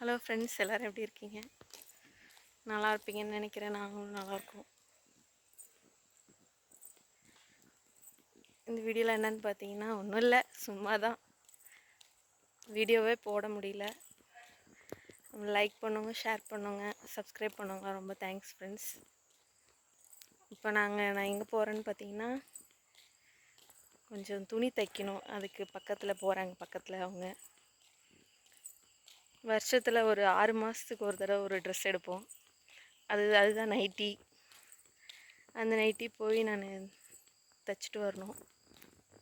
Hello friends எல்லோரும் எப்படி இருக்கீங்க? நல்லா இருப்பீங்கன்னு நினைக்கிறேன். நாங்களும் நல்லாயிருக்கோம் இந்த வீடியோவில் என்னன்னு பார்த்தீங்கன்னா ஒன்றும் இல்லை. சும்மா தான் வீடியோவே போட முடியல. லைக் பண்ணுங்க ஷேர் பண்ணுங்க சப்ஸ்கிரைப் பண்ணுங்க. ரொம்ப தேங்க்ஸ் ஃப்ரெண்ட்ஸ் இப்போ நாங்கள் நான் எங்கே போகிறேன்னு பார்த்தீங்கன்னா கொஞ்சம் துணி தைக்கணும். அதுக்கு பக்கத்தில் போகிறாங்க பக்கத்தில் அவங்க. வருஷத்தில் ஒரு ஆறு மாதத்துக்கு ஒரு தடவை ஒரு ட்ரெஸ் எடுப்போம். அது அதுதான் நைட்டி அந்த நைட்டி போய் நான் தைச்சிட்டு வரணும்.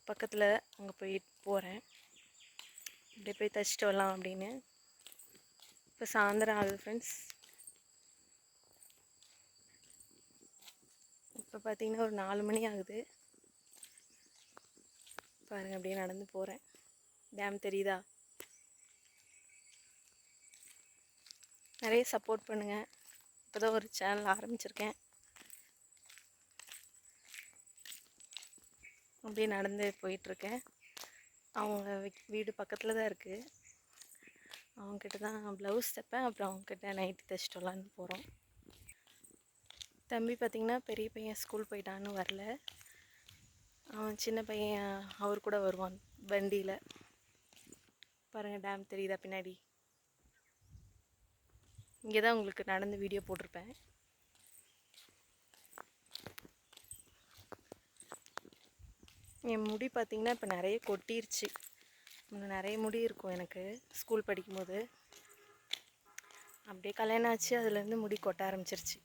பக்கத்தில் அங்கே போய் போகிறேன் அப்படியே போய் தைச்சிட்டு வரலாம் அப்படின்னு. இப்போ சாயந்தரம் ஆகுது ஃப்ரெண்ட்ஸ் இப்போ பார்த்தீங்கன்னா ஒரு நாலு மணி ஆகுது. பாருங்கள் அப்படியே நடந்து போகிறேன் டேம் தெரியுதா? நிறைய சப்போர்ட் பண்ணுங்கள் இப்போ தான் ஒரு சேனல் ஆரம்பிச்சிருக்கேன். அப்படியே நடந்து போயிட்டுருக்கேன். அவங்க வீடு பக்கத்தில் தான் இருக்குது அவங்கக்கிட்ட தான் ப்ளவுஸ் தைப்பேன். அப்புறம் அவங்கக்கிட்ட நைட்டி தைச்சிட்டு வரலான்னு போகிறோம் தம்பி பார்த்திங்கன்னா பெரிய பையன் ஸ்கூல் போயிட்டான்னு வரல. அவன் சின்ன பையன் அவர் கூட வருவான் வண்டியில். பாருங்கள் டேம் தெரியுதா பின்னாடி? இங்கே தான் உங்களுக்கு நடந்து வீடியோ போட்டிருப்பேன். என் முடி பார்த்திங்கன்னா இப்போ நிறைய கொட்டிருச்சு. நிறைய முடி இருக்கும் எனக்கு ஸ்கூல் படிக்கும்போது. அப்படியே கல்யாணம் ஆச்சு அதுலேருந்து முடி கொட்ட ஆரம்பிச்சிருச்சு.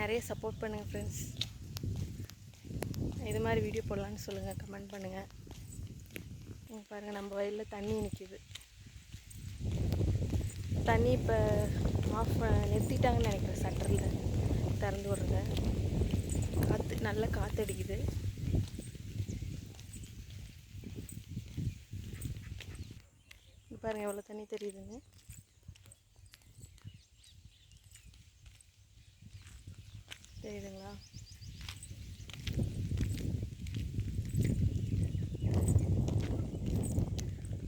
நிறைய சப்போர்ட் பண்ணுங்கள் ஃப்ரெண்ட்ஸ் இது மாதிரி வீடியோ போடலான்னு சொல்லுங்கள் கமெண்ட் பண்ணுங்கள் பாருங்கள் நம்ம வயலில் தண்ணி நிற்கிது தண்ணி இப்போ ஆஃப் நிறுத்திட்டாங்கன்னு நினைக்கிறேன் சட்டரில் திறந்து விட்றத. காற்று நல்லா காற்று அடிக்குது. பாருங்கள் எவ்வளோ தண்ணி தெரியுதுங்க தெரியுதுங்களா?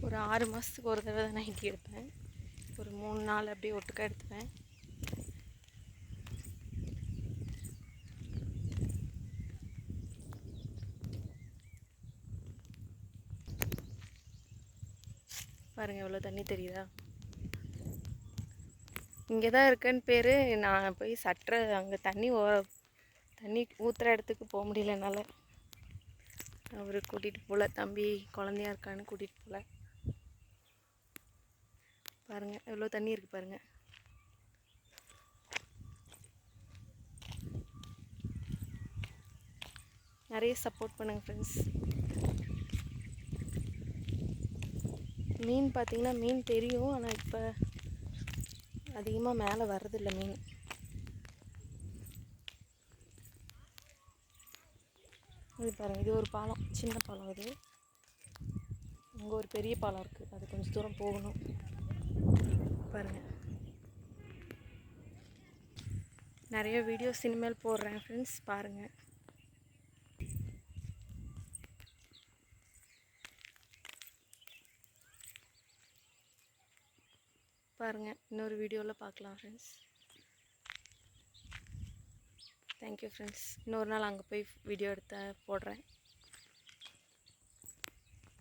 ஒரு ஆறு மாதத்துக்கு ஒரு தடவை தான் நைட்டி எடுப்பேன் ஒரு மூணு நாள் அப்படியே ஒட்டுக்க எடுத்துவேன் பாருங்கள் எவ்வளோ தண்ணி தெரியுதா? இங்கே தான் இருக்குன்னு பேர். நான் போய் சட்டுற அங்கே தண்ணி ஓ தண்ணி ஊற்றுற இடத்துக்கு போக முடியல என்னால். அவர் கூட்டிகிட்டு போகல தம்பி குழந்தையா இருக்கான்னு கூட்டிகிட்டு போகல பாருங்கள் எவ்வளோ தண்ணி இருக்குது பாருங்கள் நிறைய சப்போர்ட் பண்ணுங்கள் ஃப்ரெண்ட்ஸ் மீன் பார்த்திங்கன்னா மீன் தெரியும் ஆனால் இப்போ அதிகமாக மேலே வர்றதில்ல மீன். இது பாருங்கள் இது ஒரு பாலம் சின்ன பாலம் இது. அங்கே ஒரு பெரிய பாலம் இருக்குது அது கொஞ்சம் தூரம் போகணும். பாருங்கள் நிறைய வீடியோஸ் இனிமேல் போடுறேன் ஃப்ரெண்ட்ஸ் பாருங்கள் பாருங்கள் இன்னொரு வீடியோவில் பார்க்கலாம் ஃப்ரெண்ட்ஸ் தேங்க்யூ ஃப்ரெண்ட்ஸ் இன்னொரு நாள் அங்கே போய் வீடியோ எடுத்த போடுறேன்.